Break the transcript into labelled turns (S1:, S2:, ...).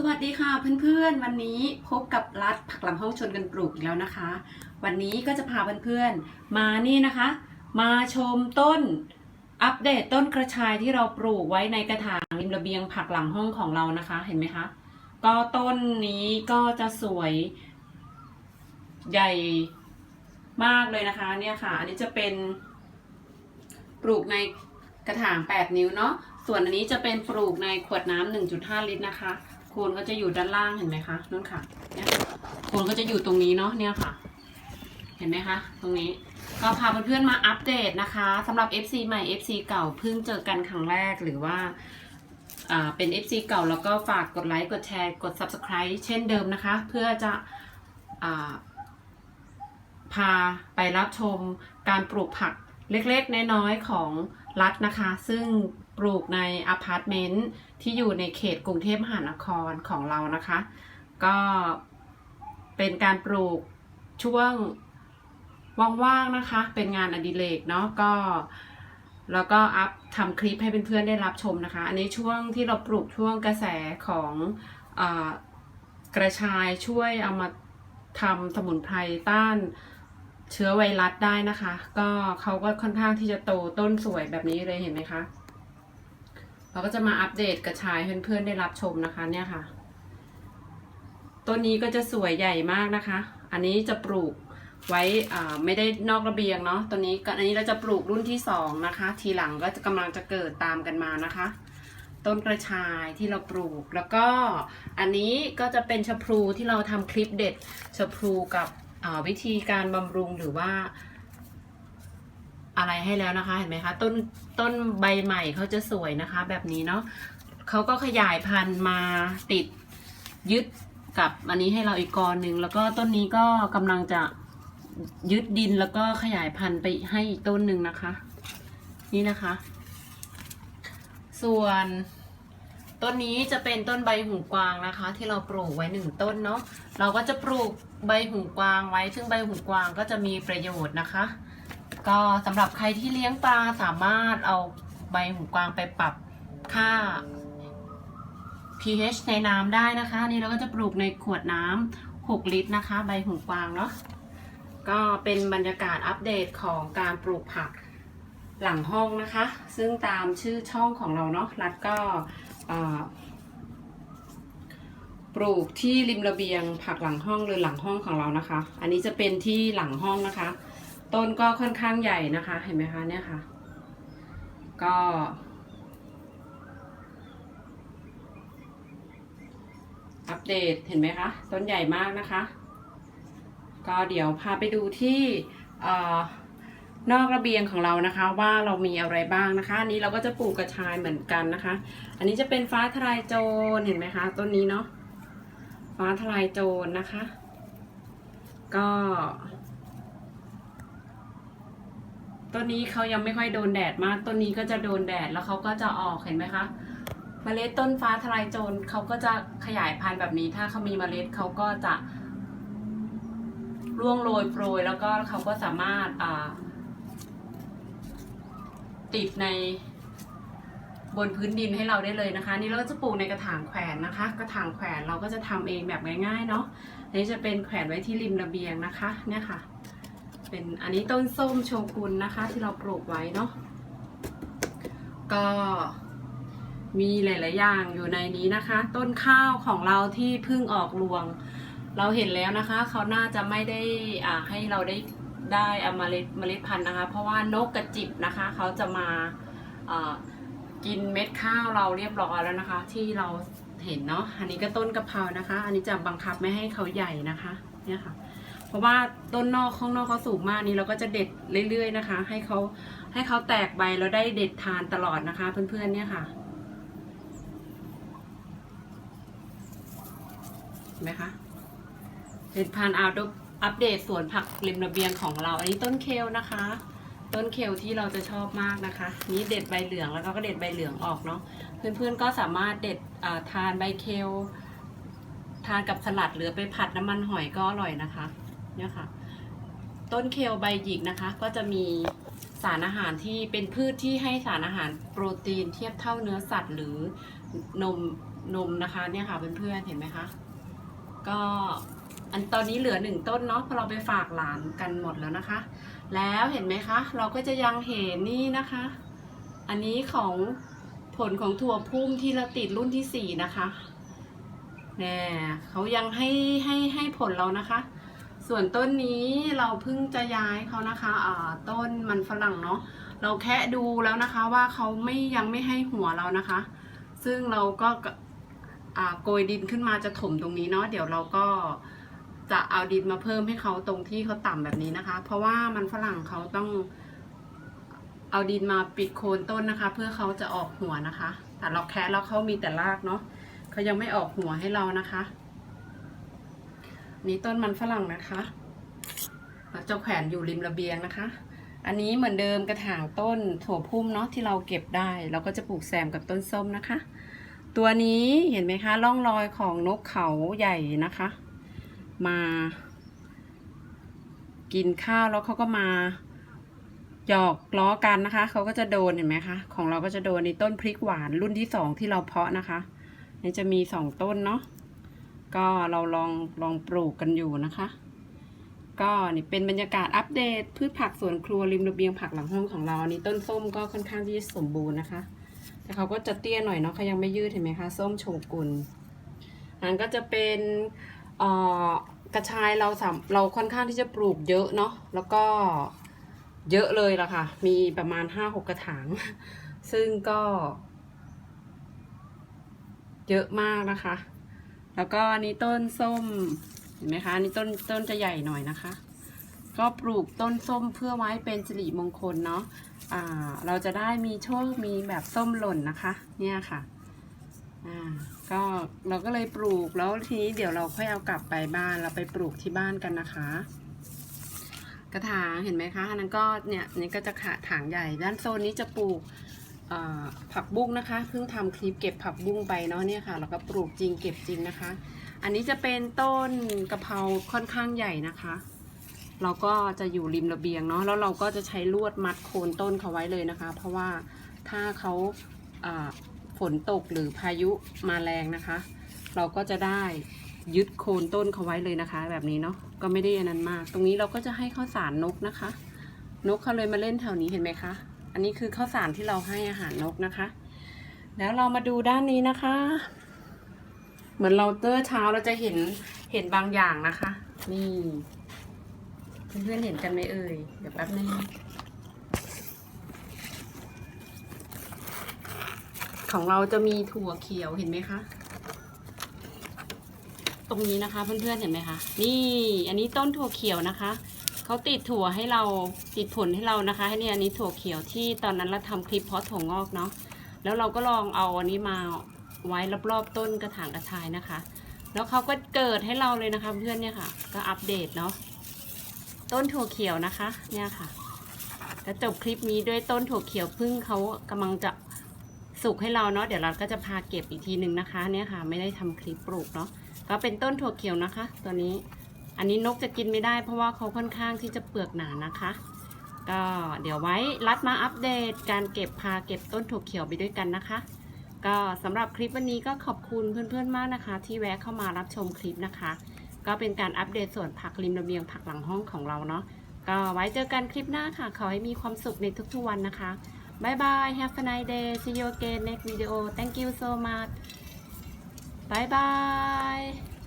S1: สวัสดีค่ะเพื่อนๆ วันนี้พบกับรัฐผักหลังห้องชนกันปลูกอีกแล้วนะคะ วันนี้ก็จะพาเพื่อนๆ มานี่นะคะ มาชมต้นอัปเดตต้นกระชายที่เราปลูกไว้ในกระถางริมระเบียงผักหลังห้องของเรานะคะ เห็นไหมคะ ก็ต้นนี้ก็จะสวยใหญ่มากเลยนะคะ เนี่ยค่ะ อันนี้จะเป็นปลูกในกระถาง 8 นิ้วเนาะส่วนอันนี้จะเป็นปลูกในขวดน้ำ1.5 ลิตรนะคะ คนก็จะอยู่ด้านล่างเห็นไหมคะนู่นค่ะเนี่ยโคนก็จะอยู่ตรงนี้เนาะเนี่ยค่ะ เห็นไหมคะ ตรงนี้ก็พาเพื่อนๆมาอัปเดตนะคะสำหรับ FC ใหม่ FC เก่าเพิ่งเจอกันครั้งแรกหรือว่าอ่าเป็น FC เก่าแล้วก็ฝากกดไลค์กดแชร์กด Subscribe เช่นเดิมนะคะ เพื่อจะอ่าพาไปรับชมการปลูกผักเล็กๆ น้อยๆ ของรัฐนะคะ ซึ่ง ปลูกในอพาร์ตเมนต์ที่อยู่ในเขตกรุงเทพมหานครของเรานะคะ ก็เป็นการปลูกช่วงว่างๆนะคะ เป็นงานอดิเรกเนาะก็ แล้วก็อัพทำคลิปให้เพื่อนๆได้รับชมนะคะ อันนี้ช่วงที่เราปลูกช่วงกระแสของอกระชายช่วยเอามาทำสมุนไพรต้านเชื้อไวรัสได้นะคะ ก็เขาก็ค่อนข้างที่จะโตต้นสวยแบบนี้เลยเห็นไหมคะ เราก็จะมาอัปเดตกระชายเพื่อนๆได้รับชมนะคะเนี่ยค่ะ ต้นนี้ก็จะสวยใหญ่มากนะคะ อันนี้จะปลูกไว้อ่าไม่ได้นอกระเบียงเนาะตัวนี้อันนี้เราจะปลูกรุ่นที่สองนะคะ ทีหลังก็จะกำลังจะเกิดตามกันมานะคะ ต้นกระชายที่เราปลูกแล้วก็อันนี้ก็จะเป็นชะพลูที่เราทำคลิปเด็ดชะพลูกับวิธีการบำรุงหรือว่า อะไรให้แล้วนะคะ เห็นไหมคะ ต้นต้นใบใหม่เขาจะสวยนะคะ แบบนี้เนาะเขาก็ขยายพันธุ์มาติดยึดกับอันนี้ให้เราอีกกอหนึ่งแล้วก็ต้นนี้ก็กำลังจะยึดดินแล้วก็ขยายพันธุ์ไปให้อีกต้นหนึ่งนะคะ นี่นะคะ ส่วนต้นนี้จะเป็นต้นใบหูกวางนะคะ ที่เราปลูกไว้หนึ่งต้นเนาะเราก็จะปลูกใบหูกวางไว้ ซึ่งใบหูกวางก็จะมีประโยชน์นะคะ ก็สำหรับใครที่เลี้ยงปลาสามารถเอาใบหูกวางไปปรับค่า pH ในน้ำได้นะคะ นี่เราก็จะปลูกในขวดน้ำ6 ลิตรนะคะ ใบหูกวางเนาะก็เป็นบรรยากาศอัปเดตของการปลูกผักหลังห้องนะคะ ซึ่งตามชื่อช่องของเราเนาะรัดก็ปลูกที่ริมระเบียงผักหลังห้องหรือหลังห้องของเรานะคะ อันนี้จะเป็นที่หลังห้องนะคะ ต้นก็ค่อนข้างใหญ่นะคะ เห็นไหมคะเนี่ยค่ะ ก็ อัปเดตเห็นไหมคะ ต้นใหญ่มากนะคะ ก็เดี๋ยวพาไปดูที่เอ่อนอกระเบียงของเรานะคะ ว่าเรามีอะไรบ้างนะคะ อันนี้เราก็จะปลูกกระชายเหมือนกันนะคะ อันนี้จะเป็นฟ้าทลายโจรเห็นไหมคะต้นนี้เนาะฟ้าทลายโจรนะคะ ก็ ต้นนี้เขายังไม่ค่อยโดนแดดมาก ต้นนี้ก็จะโดนแดดแล้วเขาก็จะออกเห็นไหมคะเมล็ดต้นฟ้าทลายโจรเขาก็จะขยายพันธุ์แบบนี้ ถ้าเขามีเมล็ดเขาก็จะร่วงโรยโปรย แล้วก็เขาก็สามารถอ่าติดในบนพื้นดินให้เราได้เลยนะคะ นี่เราก็จะปลูกในกระถางแขวนนะคะ กระถางแขวนเราก็จะทำเองแบบง่ายๆเนาะนนี้จะเป็นแขวนไว้ที่ริมระเบียงนะคะ เนี่ยค่ะ เป็นอันนี้ต้นส้มโชกุนนะคะ ที่เราปลูกไว้เนาะก็มีหลาย ๆ อย่างอยู่ในนี้นะคะ ต้นข้าวของเราที่เพิ่งออกรวง เราเห็นแล้วนะคะ เขาน่าจะไม่ได้อ่าให้เราได้ได้เอาเมล็ดเมล็ดพันธุ์นะคะ เพราะว่านกกระจิบนะคะ เขาจะมาอ่ากินเม็ดข้าวเราเรียบร้อยแล้วนะคะ ที่เราเห็นเนาะอันนี้ก็ต้นกะเพรานะคะ อันนี้จะบังคับไม่ให้เขาใหญ่นะคะ เนี่ยค่ะ เพราะว่าต้นนอกข้างนอกเขาสูงมากนี่เราก็จะเด็ดเรื่อย ๆ นะคะ ให้เขาให้เขาแตกใบแล้วได้เด็ดทานตลอดนะคะ เพื่อนๆเนี่ยค่ะเห็นไหมคะเด็ดทานเอาดอัปเดตสวนผักริมระเบียงของเรา อันนี้ต้นเคลนะคะ ต้นเคลที่เราจะชอบมากนะคะ นี้เด็ดใบเหลืองแล้วก็เด็ดใบเหลืองออกเนาะเพื่อนๆก็สามารถเด็ดทานใบเคลทานกับสลัดหรือไปผัดน้ำมันหอยก็อร่อยนะคะ เนี่ยค่ะ ต้นเคลใบหยิกนะคะ ก็จะมีสารอาหารที่เป็นพืชที่ให้สารอาหารโปรตีนเทียบเท่าเนื้อสัตว์หรือนมนมนะคะเนี่ยค่ะเพื่อนๆเห็นไหมคะ ก็อันตอนนี้เหลือหนึ่งต้นเนาะเพราะเราไปฝากหลานกันหมดแล้วนะคะ แล้วเห็นไหมคะ เราก็จะยังเห็นนี่นะคะ อันนี้ของผลของถั่วพุ่มที่เราติดรุ่นที่สี่นะคะแน่เขายังให้ให้ให้ผลเรานะคะ ส่วนต้นนี้เราเพิ่งจะย้ายเขานะคะอ่าต้นมันฝรั่งเนาะเราแค่ดูแล้วนะคะว่าเขาไม่ยังไม่ให้หัวเรานะคะ ซึ่งเราก็โกยดินขึ้นมาจะถมตรงนี้เนาะเดี๋ยวเราก็จะเอาดินมาเพิ่มให้เขาตรงที่เขาต่ำแบบนี้นะคะ เพราะว่ามันฝรั่งเขาต้องเอาดินมาปิดโคนต้นนะคะ เพื่อเขาจะออกหัวนะคะ แต่เราแคะแล้วเขามีแต่รากเนาะเขายังไม่ออกหัวให้เรานะคะ นี่ต้นมันฝรั่งนะคะเราจะแขวนอยู่ริมระเบียงนะคะ อันนี้เหมือนเดิมกระถางต้นถั่วพุ่มเนาะที่เราเก็บได้ เราก็จะปลูกแซมกับต้นส้มนะคะ ตัวนี้เห็นไหมคะร่องรอยของนกเขาใหญ่นะคะ มา กินข้าวแล้วเขาก็มาหยอกล้อกันนะคะ เขาก็จะโดนเห็นไหมคะ ของเราก็จะโดนในต้นพริกหวานรุ่นที่สองที่เราเพาะนะคะ นี่จะมีสองต้นเนาะ ก็เราลองลองปลูกกันอยู่นะคะ ก็นี่เป็นบรรยากาศอัปเดต พืชผักสวนครัวริมระเบียงผักหลังห้องของเราอันนี้ต้นส้มก็ค่อนข้างที่จะสมบูรณ์นะคะ แต่เขาก็จะเตี้ยหน่อยเนาะเขายังไม่ยืดเห็นไหมคะส้มโชกุนนั้นก็จะเป็นกระชายเราสามเราค่อนข้างที่จะปลูกเยอะเนาะแล้วก็เยอะเลยละค่ะ มีประมาณห้าหกกระถาง ซึ่งก็ เยอะมากนะคะ แล้วก็อันนี้ต้นส้ม เห็นไหมคะอันนี้ต้นต้นจะใหญ่หน่อยนะคะ ก็ปลูกต้นส้มเพื่อไว้เป็นสิริมงคลเนาะอ่าเราจะได้มีโชคมีแบบส้มหล่นนะคะ เนี่ยค่ะก็เราก็เลยปลูกแล้วทีนี้เดี๋ยวเราค่อยเอากลับไปบ้านเราไปปลูกที่บ้านกันนะคะ กระถางเห็นไหมคะอันนั้นก็เนี่ยอันนี่ก็จะขาถางใหญ่ ด้านโซนนี้จะปลูก ผักบุ้งนะคะเพิ่งทำคลิปเก็บผักบุ้งไปเนาะเนี่ยค่ะ แล้วก็ปลูกจริงเก็บจริงนะคะ อันนี้จะเป็นต้นกะเพราค่อนข้างใหญ่นะคะ เราก็จะอยู่ริมระเบียงเนาะแล้วเราก็จะใช้ลวดมัดโคนต้นเขาไว้เลยนะคะ เพราะว่าถ้าเขาฝนตกหรือพายุมาแรงนะคะ เราก็จะได้ยึดโคนต้นเขาไว้เลยนะคะ แบบนี้เนาะก็ไม่ได้อันนั้นมาก ตรงนี้เราก็จะให้ข้าวสารนกนะคะ นกเขาเลยมาเล่นแถวนี้เห็นไหมคะ อันนี้คือข้าวสารที่เราให้อาหารนกนะคะ แล้วเรามาดูด้านนี้นะคะ เหมือนเราเตอร์เช้าเราจะเห็นเห็นบางอย่างนะคะ นี่เพื่อนๆเห็นกันไหมเอ่ยเดี๋ยวแป๊บนึงของเราจะมีถั่วเขียวเห็นไหมคะ ตรงนี้นะคะเพื่อนๆเห็นไหมคะ นี่ อันนี้ต้นถั่วเขียวนะคะ เขาติดถั่วให้เราติดผลให้เรานะคะให้เนี่ยอันนี้ถั่วเขียวที่ตอนนั้นเราทำคลิปเพาะถั่วงอกเนาะแล้วเราก็ลองเอาอันนี้มาไว้รอบๆต้นกระถางกระชายนะคะ แล้วเขาก็เกิดให้เราเลยนะคะเพื่อนเนี่ยค่ะ ก็อัปเดตเนาะต้นถั่วเขียวนะคะเนี่ยค่ะจะจบคลิปนี้ด้วยต้นถั่วเขียวพึ่งเขากำลังจะสุกให้เราเนาะเดี๋ยวเราก็จะพาเก็บอีกทีหนึ่งนะคะ เนี่ยค่ะ ไม่ได้ทำคลิปปลูกเนาะก็เป็นต้นถั่วเขียวนะคะ ตัวนี้ อันนี้นกจะกินไม่ได้เพราะว่าเขาค่อนข้างที่จะเปลือกหนานะคะ ก็เดี๋ยวไว้รัดมาอัปเดต การเก็บพาเก็บต้นถั่วเขียวไปด้วยกันนะคะ ก็สำหรับคลิปวันนี้ก็ขอบคุณเพื่อนๆมากนะคะ ที่แวะเข้ามารับชมคลิปนะคะ ก็เป็นการอัปเดตส่วนผักริมระเบียงผักหลังห้องของเราเนาะก็ไว้เจอกันคลิปหน้าค่ะ ขอให้มีความสุขในทุกๆวันนะคะบายบาย have a nice day see you again next video thank you so much bye bye